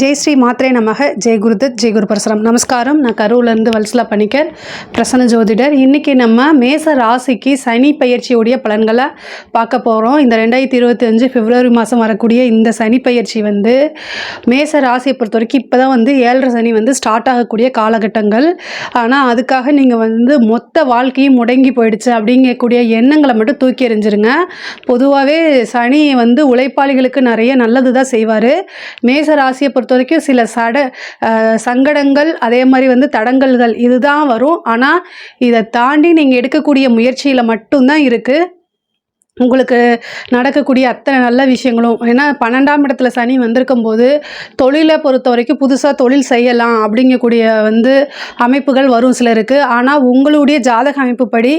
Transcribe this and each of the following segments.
ஜெய் ஸ்ரீ மாத்ரே நமக. ஜெய் குருதத் ஜெய் குரு பரசுரம். நமஸ்காரம். நான் கரூர்லேருந்து வல்சலா பணிக்கர் பிரசன்ன ஜோதிடர். இன்றைக்கி நம்ம மேச ராசிக்கு சனி பயிற்சியுடைய பலன்களை பார்க்க போகிறோம் இந்த ரெண்டாயிரத்தி இருபத்தஞ்சு பிப்ரவரி மாதம் வரக்கூடிய இந்த சனி பயிற்சி வந்து மேச ராசியை பொறுத்த வரைக்கும் இப்போ தான் வந்து ஏழரை சனி வந்து ஸ்டார்ட் ஆகக்கூடிய காலகட்டங்கள். ஆனால் அதுக்காக நீங்கள் வந்து மொத்த வாழ்க்கையும் முடங்கி போயிடுச்சு அப்படிங்கக்கூடிய எண்ணங்களை மட்டும் தூக்கி எறிஞ்சிருங்க. பொதுவாகவே சனி வந்து உழைப்பாளிகளுக்கு நிறைய நல்லது தான் செய்வார். மேச ராசியை பொறுத்த பொறுத்த வரைக்கும் சில சட சங்கடங்கள் அதே மாதிரி வந்து தடங்கல்கள் இதுதான் வரும். ஆனால் இதை தாண்டி நீங்கள் எடுக்கக்கூடிய முயற்சியில் மட்டும்தான் இருக்குது உங்களுக்கு நடக்கக்கூடிய அத்தனை நல்ல விஷயங்களும். ஏன்னா பன்னெண்டாம் இடத்துல சனி வந்திருக்கும் போது தொழிலை பொறுத்த வரைக்கும் புதுசாக தொழில் செய்யலாம் அப்படிங்கக்கூடிய வந்து அமைப்புகள் வரும் சிலருக்கு. ஆனால் உங்களுடைய ஜாதக அமைப்புப்படி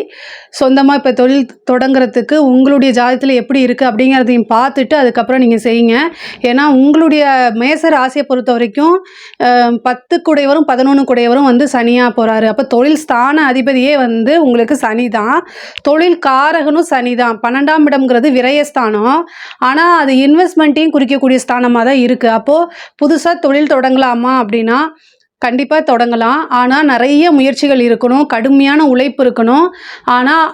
சொந்தமாக இப்போ தொழில் தொடங்குறதுக்கு உங்களுடைய ஜாதகத்தில் எப்படி இருக்குது அப்படிங்கிறதையும் பார்த்துட்டு அதுக்கப்புறம் நீங்கள் செய்யுங்க. ஏன்னா உங்களுடைய மேச ராசியை பொறுத்த வரைக்கும் பத்து குடையவரும் பதினொன்று குடையவரும் வந்து சனியாக போகிறாரு அப்போ தொழில் ஸ்தான அதிபதியே வந்து உங்களுக்கு சனி தான் தொழில் காரகனும் சனி தான் இரண்டாம் இடம்ங்கிறது விரயஸ்தானம். ஆனால் அது இன்வெஸ்ட்மெண்ட்டையும் குறிக்கக்கூடிய ஸ்தானமாக தான் இருக்குது அப்போது புதுசாக தொழில் தொடங்கலாமா அப்படின்னா கண்டிப்பாக தொடங்கலாம். ஆனால் நிறைய முயற்சிகள் இருக்கணும். கடுமையான உழைப்பு இருக்கணும். ஆனால்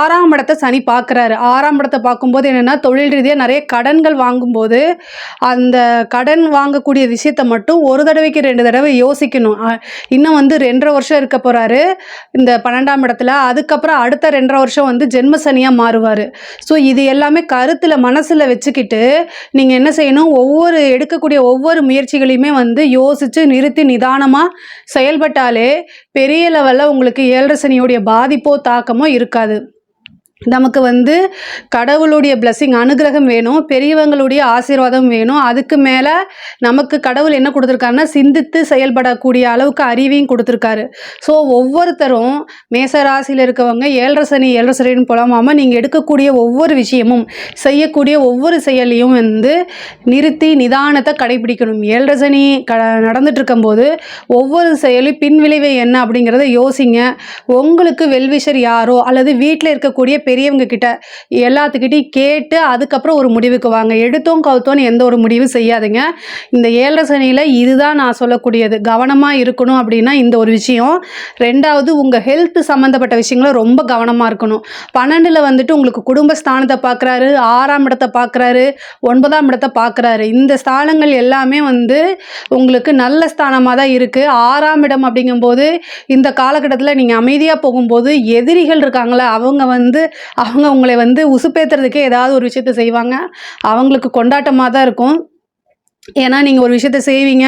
ஆறாம் இடத்தை சனி பார்க்குறாரு. ஆறாம் இடத்தை பார்க்கும்போது என்னென்னா தொழில் ரீதியாக நிறைய கடன்கள் வாங்கும்போது அந்த கடன் வாங்கக்கூடிய விஷயத்தை மட்டும் ஒரு தடவைக்கு ரெண்டு தடவை யோசிக்கணும். இன்னும் வந்து ரெண்டரை வருஷம் இருக்க போகிறாரு இந்த பன்னெண்டாம் இடத்துல. அதுக்கப்புறம் அடுத்த ரெண்டரை வருஷம் வந்து ஜென்ம சனியாக மாறுவார். ஸோ இது எல்லாமே கருத்தில் மனசில் வச்சுக்கிட்டு நீங்கள் என்ன செய்யணும்? ஒவ்வொரு எடுக்கக்கூடிய ஒவ்வொரு முயற்சிகளையுமே வந்து யோசித்து நிறுத்தி நிதானம் கவனமாக செயல்பட்டாலே பெரிய லெவலில் உங்களுக்கு ஏழரசனியோடைய பாதிப்போ தாக்கமோ இருக்காது. நமக்கு வந்து கடவுளுடைய பிளஸ்ஸிங் அனுகிரகம் வேணும் பெரியவங்களுடைய ஆசீர்வாதம் வேணும். அதுக்கு மேலே நமக்கு கடவுள் என்ன கொடுத்துருக்காருன்னா சிந்தித்து செயல்படக்கூடிய அளவுக்கு அறிவையும் கொடுத்துருக்காரு. ஸோ ஒவ்வொருத்தரும் மேச ராசியில் இருக்கவங்க ஏழரை சனி ஏழரை சனின்னு புலமாமல் நீங்கள் எடுக்கக்கூடிய ஒவ்வொரு விஷயமும் செய்யக்கூடிய ஒவ்வொரு செயலையும் வந்து நிறுத்தி நிதானத்தை கடைபிடிக்கணும். ஏழரை சனி க நடந்துட்டு இருக்கும்போது ஒவ்வொரு செயலும் பின்விளைவு என்ன அப்படிங்கிறத யோசிங்க. உங்களுக்கு வெல்விஷர் யாரோ அல்லது வீட்டில் இருக்கக்கூடிய பெரியவங்க கிட்ட எல்லாத்துக்கிட்டையும் கேட்டு அதுக்கப்புறம் ஒரு முடிவுக்கு வாங்க. எடுத்தோம் கவுத்தோன்னு எந்த ஒரு முடிவும் செய்யாதுங்க. இந்த ஏழரை சனியில் இதுதான் நான் சொல்லக்கூடியது. கவனமாக இருக்கணும் அப்படின்னா இந்த ஒரு விஷயம். ரெண்டாவது உங்கள் ஹெல்த் சம்மந்தப்பட்ட விஷயங்கள ரொம்ப கவனமாக இருக்கணும். பன்னெண்டில் வந்துட்டு உங்களுக்கு குடும்ப ஸ்தானத்தை பார்க்குறாரு ஆறாம் இடத்தை பார்க்குறாரு ஒன்பதாம் இடத்தை பார்க்குறாரு இந்த ஸ்தானங்கள் எல்லாமே வந்து உங்களுக்கு நல்ல ஸ்தானமாக தான் இருக்குது ஆறாம் இடம் அப்படிங்கும்போது இந்த காலகட்டத்தில் நீங்கள் அமைதியாக போகும்போது எதிரிகள் இருக்காங்களே அவங்க வந்து அவங்க உங்களை வந்து உசுப்பேத்துறதுக்கே ஏதாவது ஒரு விஷயத்த செய்வாங்க. அவங்களுக்கு கொண்டாட்டமாக தான் இருக்கும். ஏன்னா நீங்கள் ஒரு விஷயத்த செய்வீங்க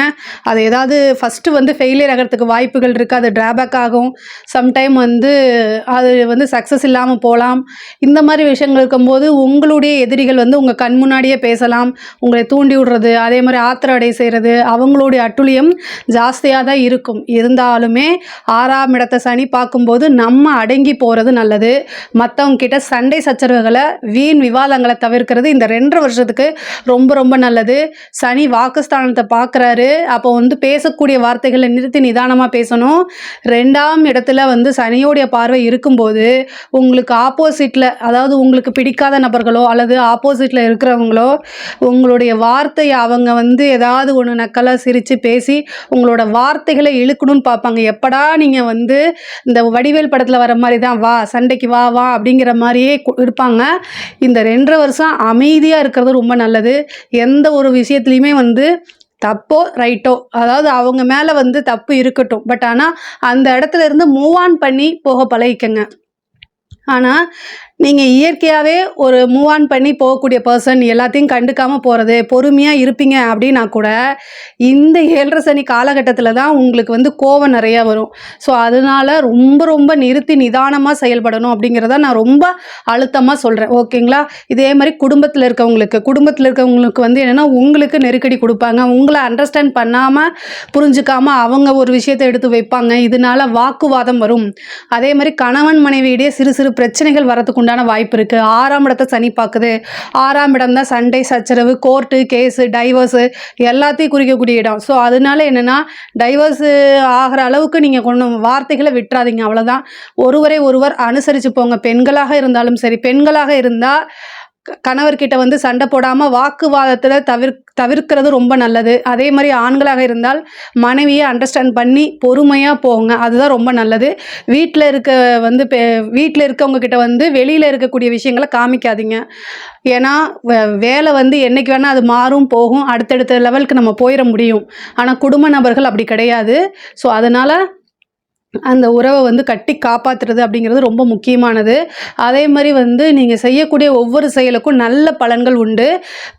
அது ஏதாவது ஃபஸ்ட்டு வந்து ஃபெயிலியர் ஆகிறதுக்கு வாய்ப்புகள் இருக்குது அது ட்ராபேக் ஆகும். சம்டைம் வந்து அது வந்து சக்ஸஸ் இல்லாமல் போகலாம் இந்த மாதிரி விஷயங்கள் இருக்கும்போது உங்களுடைய எதிரிகள் வந்து உங்கள் கண் முன்னாடியே பேசலாம் உங்களை தூண்டி விடுறது அதே மாதிரி ஆத்திர அடை செய்கிறது அவங்களுடைய அட்டுழியம் ஜாஸ்தியாக தான் இருக்கும். இருந்தாலுமே ஆறாம் இடத்தை சனி பார்க்கும்போது நம்ம அடங்கி போகிறது நல்லது. மற்றவங்க கிட்ட சண்டை சச்சரவுகளை வீண் விவாதங்களை தவிர்க்கிறது இந்த ரெண்டரை வருஷத்துக்கு ரொம்ப ரொம்ப நல்லது. சனி வாக்குஸ்தானத்தை பார்க்குறாரு. அப்போ வந்து பேசக்கூடிய வார்த்தைகளை நிறுத்தி நிதானமாக பேசணும். ரெண்டாம் இடத்துல வந்து சனியோடைய பார்வை இருக்கும்போது உங்களுக்கு ஆப்போசிட்டில் அதாவது உங்களுக்கு பிடிக்காத நபர்களோ அல்லது ஆப்போசிட்டில் இருக்கிறவங்களோ உங்களுடைய வார்த்தையை அவங்க வந்து ஏதாவது ஒன்று நக்கலாக சிரித்து பேசி உங்களோட வார்த்தைகளை இழுக்கணும்னு பார்ப்பாங்க. எப்படா நீங்கள் வந்து இந்த வடிவேல் படத்தில் வர மாதிரி தான் வா சண்டைக்கு வா வா அப்படிங்கிற மாதிரியே இருப்பாங்க. இந்த ரெண்டரை வருஷம் அமைதியாக இருக்கிறது ரொம்ப நல்லது. எந்த ஒரு விஷயத்துலையுமே வந்து தப்போ ரைட்டோ அதாவது அவங்க மேலே வந்து தப்பு இருக்கட்டும். பட் ஆனால் அந்த இடத்துல இருந்து மூவ் ஆன் பண்ணி போக பழகிக்கங்க. ஆனால் நீங்கள் இயற்கையாகவே ஒரு மூவ் ஆன் பண்ணி போகக்கூடிய பர்சன் எல்லாத்தையும் கண்டுக்காமல் போகிறது பொறுமையாக இருப்பீங்க அப்படின்னா கூட இந்த ஏழரை சனி காலகட்டத்தில் தான் உங்களுக்கு வந்து கோவம் நிறையா வரும். ஸோ அதனால ரொம்ப ரொம்ப நிறுத்தி நிதானமாக செயல்படணும் அப்படிங்கிறத நான் ரொம்ப அழுத்தமாக சொல்கிறேன் ஓகேங்களா இதே மாதிரி குடும்பத்தில் இருக்கவங்களுக்கு குடும்பத்தில் இருக்கவங்களுக்கு வந்து என்னென்னா உங்களுக்கு நெருக்கடி கொடுப்பாங்க. உங்களை அண்டர்ஸ்டாண்ட் பண்ணாமல் புரிஞ்சுக்காமல் அவங்க ஒரு விஷயத்தை எடுத்து வைப்பாங்க. இதனால வாக்குவாதம் வரும். அதே மாதிரி கணவன் மனைவியிடையே சிறு சிறு பிரச்சனைகள் வரதுக்கு உண்டான வாய்ப்பு இருக்குது ஆறாம் இடத்தை சனி பார்க்குது. ஆறாம் இடம் தான் சண்டை சச்சரவு கோர்ட்டு கேஸு டைவர்ஸு எல்லாத்தையும் குறிக்கக்கூடிய இடம். ஸோ அதனால என்னென்னா டைவர்ஸு ஆகிற அளவுக்கு நீங்கள் கொண்டு வார்த்தைகளை விட்டுறாதீங்க. அவ்வளோதான் ஒருவரை ஒருவர் அனுசரித்து போங்க பெண்களாக இருந்தாலும் சரி பெண்களாக இருந்தால் கணவர்கிட்ட வந்து சண்டை போடாமல் வாக்குவாதத்தில் தவிர் தவிர்க்கிறது ரொம்ப நல்லது. அதே மாதிரி ஆண்களாக இருந்தால் மனைவியை அண்டர்ஸ்டாண்ட் பண்ணி பொறுமையாக போங்க. அதுதான் ரொம்ப நல்லது. வீட்டில் இருக்க வந்து வீட்டில் இருக்கவங்க கிட்ட வந்து வெளியில் இருக்கக்கூடிய விஷயங்களை காமிக்காதீங்க. ஏன்னா வே- வேலை வந்து என்னைக்கு வேணால் அது மாறும் போகும். அடுத்தடுத்த லெவலுக்கு நம்ம போயிட முடியும். ஆனால் குடும்ப நபர்கள் அப்படி கிடையாது. ஸோ அதனால் அந்த உறவை வந்து கட்டி காப்பாற்றுறது அப்படிங்கிறது ரொம்ப முக்கியமானது. அதே மாதிரி வந்து நீங்கள் செய்யக்கூடிய ஒவ்வொரு செயலுக்கும் நல்ல பலன்கள் உண்டு.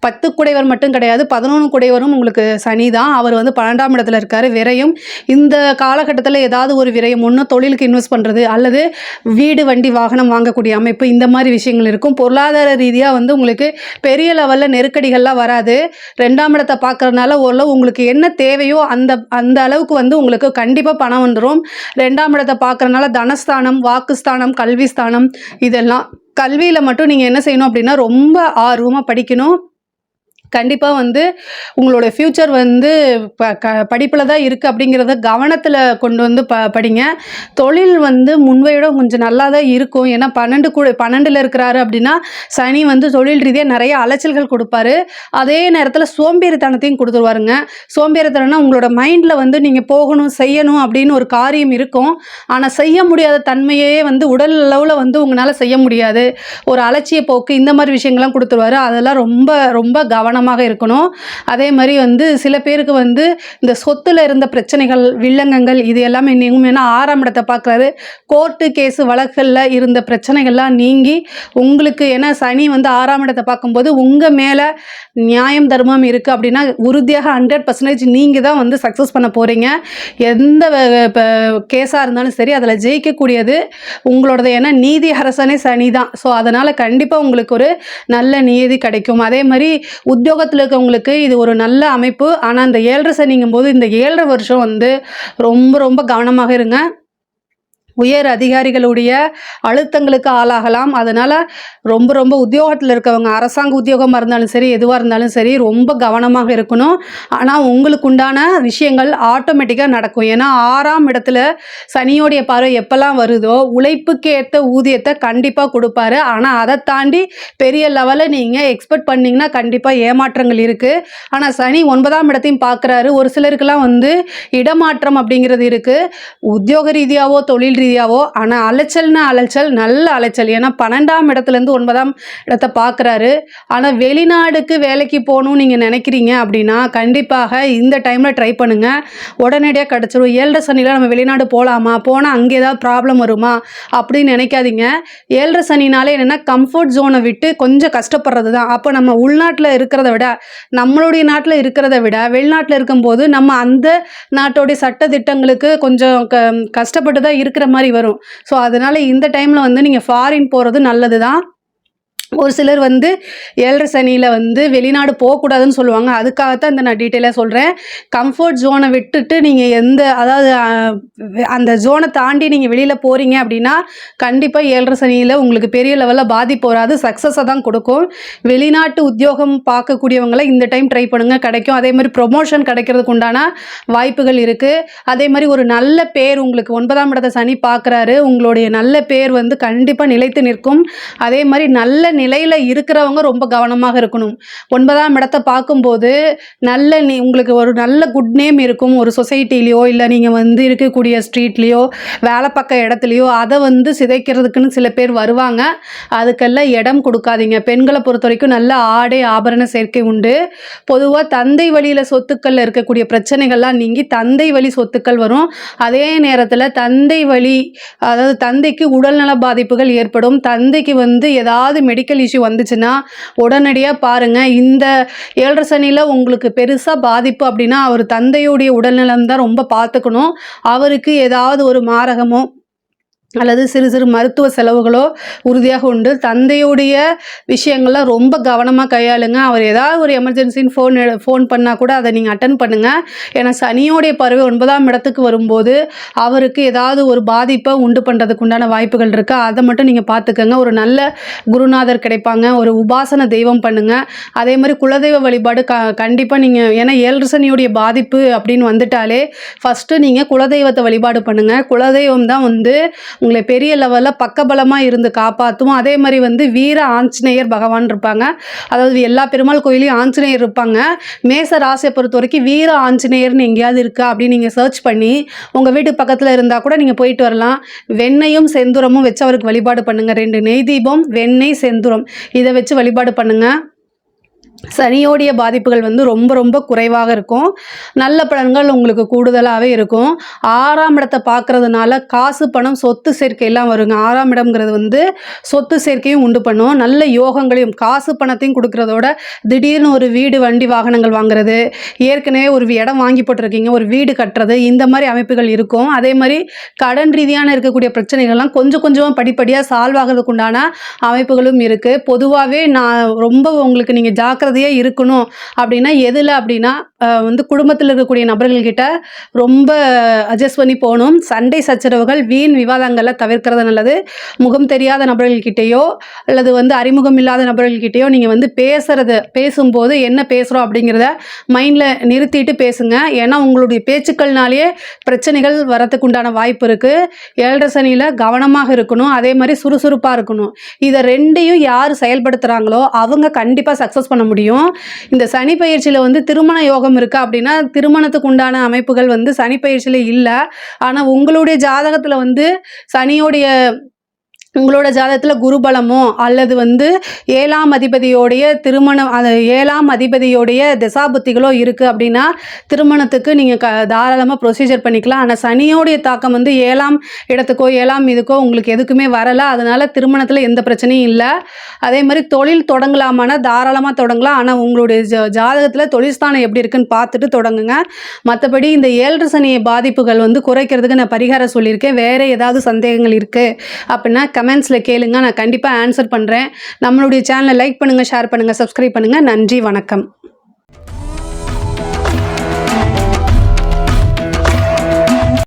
பத்து குடைவர் மட்டும் கிடையாது பதினொன்று குடைவரும் உங்களுக்கு சனி தான். அவர் வந்து பன்னெண்டாம் இடத்துல இருக்கார் விரயம். இந்த காலகட்டத்தில் ஏதாவது ஒரு விரயம் ஒன்று தொழிலுக்கு இன்வெஸ்ட் பண்ணுறது அல்லது வீடு வண்டி வாகனம் வாங்கக்கூடிய அமைப்பு இந்த மாதிரி விஷயங்கள் இருக்கும். பொருளாதார ரீதியாக வந்து உங்களுக்கு பெரிய லெவலில் நெருக்கடிகள்லாம் வராது. ரெண்டாம் இடத்தை பார்க்கறதுனால ஓரளவு உங்களுக்கு என்ன தேவையோ அந்த அந்த அளவுக்கு வந்து உங்களுக்கு கண்டிப்பாக பணம் வந்துடும் ரெண்டாம் இடத்தை பார்க்குறனால தனஸ்தானம் வாக்குஸ்தானம் கல்விஸ்தானம் இதெல்லாம். கல்வியில் மட்டும் நீங்கள் என்ன செய்யணும் அப்படின்னா ரொம்ப ஆர்வமாக படிக்கணும். கண்டிப்பாக வந்து உங்களோட ஃப்யூச்சர் வந்து ப க படிப்பில் தான் இருக்குது அப்படிங்கிறத கவனத்தில் கொண்டு வந்து ப படிங்க. தொழில் வந்து முன்வையோட கொஞ்சம் நல்லா தான் இருக்கும். ஏன்னா பன்னெண்டு கூட பன்னெண்டில் இருக்கிறாரு அப்படின்னா சனி வந்து தொழில் ரீதியாக நிறைய அலைச்சல்கள் கொடுப்பாரு. அதே நேரத்தில் சோம்பேறித்தனத்தையும் கொடுத்துருவாருங்க. சோம்பேறித்தனம்னா உங்களோட மைண்டில் வந்து நீங்கள் போகணும் செய்யணும் அப்படின்னு ஒரு காரியம் இருக்கும். ஆனால் செய்ய முடியாத தன்மையே வந்து உடல் அளவில் வந்து உங்களால் செய்ய முடியாது. ஒரு அலட்சிய போக்கு இந்த மாதிரி விஷயங்கள்லாம் கொடுத்துருவாரு. அதெல்லாம் ரொம்ப ரொம்ப கவனம் கவனமாக இருக்கணும். அதே மாதிரி வந்து சில பேருக்கு வந்து இந்த சொத்துல இருந்த பிரச்சனைகள் வில்லங்கங்கள் இது எல்லாமே நீங்கும். ஏன்னா ஆறாம் இடத்தை பார்க்குறாரு. கோர்ட்டு கேஸு வழக்குகளில் இருந்த பிரச்சனைகள்லாம் நீங்கி உங்களுக்கு ஏன்னா சனி வந்து ஆறாம் இடத்தை பார்க்கும்போது உங்கள் மேலே நியாயம் தர்மம் இருக்குது அப்படின்னா உறுதியாக ஹண்ட்ரட் பர்சன்டேஜ் நீங்கள் தான் வந்து சக்ஸஸ் பண்ண போகிறீங்க எந்த இப்போ கேஸாக இருந்தாலும் சரி அதில் ஜெயிக்கக்கூடியது உங்களோடது. ஏன்னா நீதி அரசனே சனி தான். ஸோ அதனால் கண்டிப்பாக உங்களுக்கு ஒரு நல்ல நீதி கிடைக்கும். அதே மாதிரி உத்தியோகத்தில் இருக்கவங்களுக்கு இது ஒரு நல்ல அமைப்பு. ஆனால் இந்த ஏழரை சனிங்கும் போது இந்த ஏழரை வருஷம் வந்து ரொம்ப ரொம்ப கவனமாக இருங்க. உயர் அதிகாரிகளுடைய அழுத்தங்களுக்கு ஆளாகலாம். அதனால் ரொம்ப ரொம்ப உத்தியோகத்தில் இருக்கவங்க அரசாங்க உத்தியோகமாக இருந்தாலும் சரி எதுவாக இருந்தாலும் சரி ரொம்ப கவனமாக இருக்கணும். ஆனால் உங்களுக்கு உண்டான விஷயங்கள் ஆட்டோமேட்டிக்காக நடக்கும். ஏன்னா ஆறாம் இடத்துல சனியோடைய பார்வை எப்போல்லாம் வருதோ உழைப்புக்கு ஏற்ற ஊதியத்தை கண்டிப்பாக கொடுப்பாரு. ஆனால் அதை தாண்டி பெரிய லெவலில் நீங்கள் எக்ஸ்பெக்ட் பண்ணிங்கன்னா கண்டிப்பாக ஏமாற்றங்கள் இருக்குது ஆனால் சனி ஒன்பதாம் இடத்தையும் பார்க்குறாரு ஒரு சிலருக்கெல்லாம் வந்து இடமாற்றம் அப்படிங்கிறது இருக்குது உத்தியோக ரீதியாகவோ தொழில் ரீதியாவோ ஆனால் அலைச்சல்னா அலைச்சல் நல்ல அலைச்சல். ஏன்னா பன்னெண்டாம் இடத்துலேருந்து ஒன்பதாம் இடத்தை பார்க்குறாரு. ஆனால் வெளிநாடுக்கு வேலைக்கு போகணும்னு நீங்கள் நினைக்கிறீங்க அப்படின்னா கண்டிப்பாக இந்த டைமில் ட்ரை பண்ணுங்கள் உடனடியாக கிடச்சிரும். ஏழரை சனியில் நம்ம வெளிநாடு போகலாமா? போனால் அங்கே ஏதாவது ப்ராப்ளம் வருமா? அப்படின்னு நினைக்காதீங்க. ஏழரை சனினாலே என்னென்னா கம்ஃபர்ட் ஜோனை விட்டு கொஞ்சம் கஷ்டப்படுறது தான் அப்போ நம்ம உள்நாட்டில் இருக்கிறத விட நம்மளுடைய நாட்டில் இருக்கிறத விட வெளிநாட்டில் இருக்கும்போது நம்ம அந்த நாட்டோடைய சட்ட திட்டங்களுக்கு கொஞ்சம் க கஷ்டப்பட்டு தான் இருக்கிற மாதிரி வரும். ஸோ அதனால் இந்த டைமில் வந்து நீங்கள் ஃபாரின் போகிறது நல்லது தான் ஒரு சிலர் வந்து ஏழரை சனியில் வந்து வெளிநாடு போகக்கூடாதுன்னு சொல்லுவாங்க. அதுக்காகத்தான் இந்த நான் டீட்டெயிலாக சொல்கிறேன் கம்ஃபர்ட் ஜோனை விட்டுட்டு நீங்கள் எந்த அதாவது அந்த ஜோனை தாண்டி நீங்கள் வெளியில் போகிறீங்க அப்படின்னா கண்டிப்பாக ஏழரை சனியில் உங்களுக்கு பெரிய லெவலில் பாதிப்பு வராது. சக்ஸஸை தான் கொடுக்கும். வெளிநாட்டு உத்தியோகம் பார்க்கக்கூடியவங்களை இந்த டைம் ட்ரை பண்ணுங்கள் கிடைக்கும். அதே மாதிரி ப்ரொமோஷன் கிடைக்கிறதுக்கு உண்டான வாய்ப்புகள் இருக்குது அதே மாதிரி ஒரு நல்ல பேர் உங்களுக்கு ஒன்பதாம் இடத்தை சனி பார்க்குறாரு. உங்களுடைய நல்ல பேர் வந்து கண்டிப்பாக நிலைத்து நிற்கும். அதே மாதிரி நல்ல நிலையில் இருக்கிறவங்க ரொம்ப கவனமாக இருக்கணும். ஒன்பதாம் இடத்தை பார்க்கும்போது நல்ல நீ உங்களுக்கு ஒரு நல்ல குட் நேம் இருக்கும். ஒரு சொசைட்டிலேயோ இல்லை நீங்கள் வந்து இருக்கக்கூடிய ஸ்ட்ரீட்லேயோ வேலை பக்க இடத்துலையோ அதை வந்து சிதைக்கிறதுக்குன்னு சில பேர் வருவாங்க. அதுக்கெல்லாம் இடம் கொடுக்காதீங்க. பெண்களை பொறுத்த வரைக்கும் நல்ல ஆடை ஆபரண சேர்க்கை உண்டு. பொதுவாக தந்தை வழியில் சொத்துக்களில் இருக்கக்கூடிய பிரச்சனைகள்லாம் நீங்கி தந்தை வழி சொத்துக்கள் வரும். அதே நேரத்தில் தந்தை வழி அதாவது தந்தைக்கு உடல்நல பாதிப்புகள் ஏற்படும். தந்தைக்கு வந்து ஏதாவது மெடிக்கல் இஷ்யூ வந்துச்சுன்னா உடனடியாக பாருங்கள் இந்த ஏழரை சனியில் உங்களுக்கு பெருசாக பாதிப்பு அப்படின்னா அவர் தந்தையுடைய உடல்நலம் தான் ரொம்ப பார்த்துக்கணும். அவருக்கு ஏதாவது ஒரு மாரகமோ அல்லது சிறு சிறு மருத்துவ செலவுகளோ உறுதியாக உண்டு. தந்தையுடைய விஷயங்கள்லாம் ரொம்ப கவனமாக கையாளுங்க. அவர் ஏதாவது ஒரு எமர்ஜென்சின்னு ஃபோன் ஃபோன் பண்ணால் கூட அதை நீங்கள் அட்டன் பண்ணுங்கள் ஏன்னா சனியோடைய பறவை ஒன்பதாம் இடத்துக்கு வரும்போது அவருக்கு ஏதாவது ஒரு பாதிப்பை உண்டு பண்ணுறதுக்கு உண்டான வாய்ப்புகள் இருக்குது அதை மட்டும் நீங்கள் பார்த்துக்கோங்க ஒரு நல்ல குருநாதர் கிடைப்பாங்க. ஒரு உபாசன தெய்வம் பண்ணுங்கள் அதே மாதிரி குலதெய்வ வழிபாடு க கண்டிப்பாக நீங்கள் ஏன்னா ஏழு சனியுடைய பாதிப்பு அப்படின்னு வந்துட்டாலே ஃபஸ்ட்டு நீங்கள் குலதெய்வத்தை வழிபாடு பண்ணுங்கள் குலதெய்வம் தான் வந்து உங்களை பெரிய லெவலில் பக்கபலமாக இருந்து காப்பாற்றும் அதே மாதிரி வந்து வீர ஆஞ்சநேயர் பகவான் இருப்பாங்க. அதாவது எல்லா பெருமாள் கோயிலையும் ஆஞ்சநேயர் இருப்பாங்க. மேச ராசியை பொறுத்த வரைக்கும் வீர ஆஞ்சநேயர்னு எங்கேயாவது இருக்கா அப்படின்னு நீங்கள் சர்ச் பண்ணி உங்கள் வீட்டு பக்கத்தில் இருந்தால் கூட நீங்கள் போயிட்டு வரலாம். வெண்ணையும் செந்துரமும் வச்சு அவருக்கு வழிபாடு பண்ணுங்கள் ரெண்டு நெய் தீபம் வெண்ணெய் செந்துரம். இதை வச்சு வழிபாடு பண்ணுங்கள் சனியோடைய பாதிப்புகள் வந்து ரொம்ப ரொம்ப குறைவாக இருக்கும். நல்ல பலன்கள் உங்களுக்கு கூடுதலாகவே இருக்கும். ஆறாம் இடத்தை பார்க்கறதுனால காசு பணம் சொத்து சேர்க்கையெல்லாம் வருங்க. ஆறாம் இடம்ங்கிறது வந்து சொத்து சேர்க்கையும் உண்டு பண்ணும். நல்ல யோகங்களையும் காசு பணத்தையும் கொடுக்கறதோட திடீர்னு ஒரு வீடு வண்டி வாகனங்கள் வாங்குறது ஏற்கனவே ஒரு இடம் வாங்கி போட்டிருக்கீங்க ஒரு வீடு கட்டுறது இந்த மாதிரி அமைப்புகள் இருக்கும். அதே மாதிரி கடன் ரீதியான இருக்கக்கூடிய பிரச்சனைகள்லாம் கொஞ்சம் கொஞ்சமாக படிப்படியாக சால்வ் ஆகிறதுக்கு உண்டான அமைப்புகளும் இருக்குது பொதுவாகவே நான் ரொம்ப உங்களுக்கு நீங்கள் ஜாக்கிரதை ஜாக்கிரதையாக இருக்கணும். அப்படின்னா எதில் அப்படின்னா வந்து குடும்பத்தில் இருக்கக்கூடிய நபர்கள்கிட்ட ரொம்ப அட்ஜஸ்ட் பண்ணி போகணும். சண்டை சச்சரவுகள் வீண் விவாதங்களை தவிர்க்கிறது நல்லது. முகம் தெரியாத நபர்கள்கிட்டயோ அல்லது வந்து அறிமுகம் இல்லாத நபர்கள்கிட்டயோ நீங்கள் வந்து பேசுறது பேசும்போது என்ன பேசுகிறோம் அப்படிங்கிறத மைண்டில் நிறுத்திட்டு பேசுங்க. ஏன்னா உங்களுடைய பேச்சுக்கள்னாலேயே பிரச்சனைகள் வரத்துக்கு உண்டான வாய்ப்பு இருக்குது ஏழரை சனியில் கவனமாக இருக்கணும். அதே மாதிரி சுறுசுறுப்பாக இருக்கணும். இதை ரெண்டையும் யார் செயல்படுத்துகிறாங்களோ அவங்க கண்டிப்பாக சக்ஸஸ் பண்ண முடியும். இந்த சனி பயிற்சியில் வந்து திருமண யோகம் இருக்கா அப்படின்னா திருமணத்துக்கு உண்டான அமைப்புகள் வந்து சனி பயிற்சியில் இல்லை. ஆனால் உங்களுடைய ஜாதகத்தில் வந்து சனியோடைய உங்களோட ஜாதகத்தில் குருபலமோ அல்லது வந்து ஏழாம் அதிபதியோடைய திருமணம் அது ஏழாம் அதிபதியோடைய திசாபுத்திகளோ இருக்குது அப்படின்னா திருமணத்துக்கு நீங்கள் க தாராளமாக ப்ரொசீஜர் பண்ணிக்கலாம். ஆனால் சனியோடைய தாக்கம் வந்து ஏழாம் இடத்துக்கோ ஏழாம் இதுக்கோ உங்களுக்கு எதுக்குமே வரலை. அதனால் திருமணத்தில் எந்த பிரச்சனையும் இல்லை. அதே மாதிரி தொழில் தொடங்கலாமானா தாராளமாக தொடங்கலாம். ஆனால் உங்களுடைய ஜ ஜாதகத்தில் தொழில் ஸ்தானம் எப்படி இருக்குன்னு பார்த்துட்டு தொடங்குங்க. மற்றபடி இந்த ஏழு சனி பாதிப்புகள் வந்து குறைக்கிறதுக்கு நான் பரிகாரம் சொல்லியிருக்கேன். வேறு ஏதாவது சந்தேகங்கள் இருக்குது அப்படின்னா கமெண்ட்ஸில் கேளுங்க. நான் கண்டிப்பாக ஆன்சர் பண்ணுறேன் நம்மளுடைய சேனலை லைக் பண்ணுங்கள் ஷேர் பண்ணுங்கள் சப்ஸ்கிரைப் பண்ணுங்கள் நன்றி வணக்கம்.